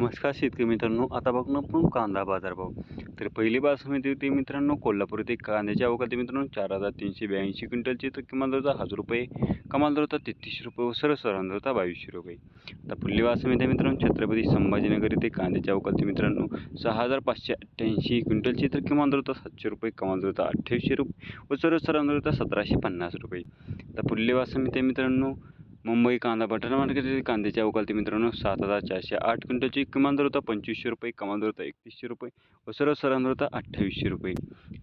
नमस्कार शेतकरी मित्रांनो आता बघणं आपण कांदा बाजारभाव तर पहिली समिती होती मित्रांनो कोल्हापूर येथे कांद्याची आवक मित्रांनो चार हजार तीनशे ब्याऐंशी क्विंटलची. तर किमान दर होता हजार रुपये कमाल दर होता तेहतीसशे रुपये व सर्वसाधारण दर होता बावीसशे रुपये. आता पुढली बासमती आहे मित्रांनो छत्रपती संभाजीनगर येथे कांद्याची आवक मित्रांनो सहा हजार पाचशे अठ्ठ्याऐंशी क्विंटलची. तर किमान दर होता सातशे रुपये कमाल दर होता अठ्ठावीसशे रुपये व सर्वसाधारण दर होता सतराशे पन्नास रुपये. आता पुढली बासमती आहे मित्रांनो मुंबई कांदा बटाटा मार्केटमध्ये कांद्याच्या अवकालती मित्रांनो सात हजार चारशे आठ क्विंटलची किमान दर होता पंचवीसशे रुपये कमाल दर होता एकतीसशे रुपये व सर्व सरांदर होता अठ्ठावीसशे रुपये.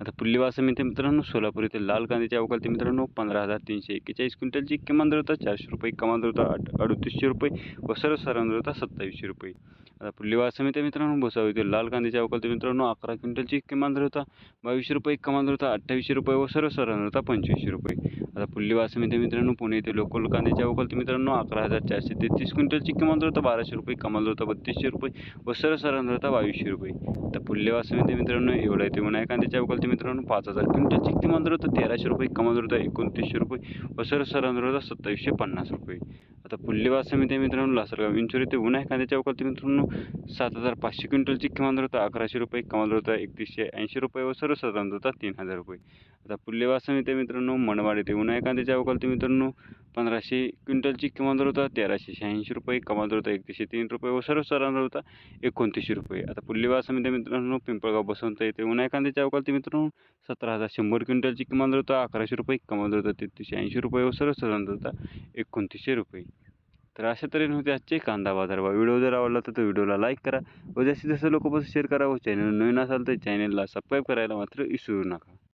आता पुल्ली वासमिती मित्रांनो सोलापूर येथे लाल कांद्याच्या अवकालती मित्रांनो पंधरा हजार तीनशे एक्केचाळीस क्विंटलची किमान दर होता चारशे रुपये कमाल दर होता अडतीसशे रुपये व सर्व सरांदर होता सत्तावीसशे रुपये. आता पुल्ली वासमिती मित्रांनो भुसावळ येथे लाल कांद्याची अवकालती मित्रांनो अकरा क्विंटलची किमान दर होता. बावीसशे रुपये कमाल दर होता. अठ्ठावीसशे रुपये व सर्व सरांन दर होता पंचवीसशे रुपये. आता पुल्ली वासमिती मित्रांनो पुणे येथे लोकल कांद्याची अवकालती मित्रांनो अकरा हजार चारशे तेहतीस क्विंटलची किमान दर होता. बाराशे रुपये कमाल दर होता. बत्तीसशे रुपये व सर्वसाधारण होता बावीसशे रुपये. तर पुल्ले वासमिती मित्रांनो एवढा येथे उन्हाळ्या कांद्याच्या अवकालती मित्रांनो पाच हजार क्विंटलची किमान दर होता. तेराशे रुपये कमाल दर होता. एकोणतीसशे रुपये व सर्वसाधारण होता. सत्तावीसशे पन्नास रुपये. आता पुल्ले वासमिती मित्रांनो लासलगाव इंचोर येथे उन्हाळ्या कांद्याच्या अवकालती मित्रांनो सात हजार पाचशे क्विंटलची किमान दर होता अकराशे रुपये कमाल दर होता एकतीसशे ऐंशी रुपये व सर्वसाधारण होता तीन हजार रुपये. आता पुल्ले वासमिती मित्रांनो मनवाड येथे उन्हाळ्या कांद्याच्या अवकालती मित्रांनो पंधराशे क्विंटलची किमान दर होता तेराशे शहाऐंशी रुपये कमाल दर होता एकतीसशे तीन रुपये व सर्वसाधारण होता एकोणतीसशे रुपये. आता पुल्लेवा समिती मित्रांनो पिंपळगाव बसवंत येथे उन्हाळ्या कांद्याच्या अवकालती मित्रांनो सतरा हजार शंभर क्विंटलची किमान दर होता अकराशे रुपये कमाल दर होता तेहतीसशे ऐंशी रुपये व सर्वसाधारण होता एकोणतीसशे रुपये. तर अशा तऱ्हेने होते आजचे कांदा बाजार भाव. व्हिडिओ जर आवडला तर तो व्हिडिओला लाईक करा. व जास्तीत जास्त लोकांपासून शेअर करा व चॅनल नवीन असाल तर चॅनलला सबस्क्राईब करायला मात्र विसरू नका.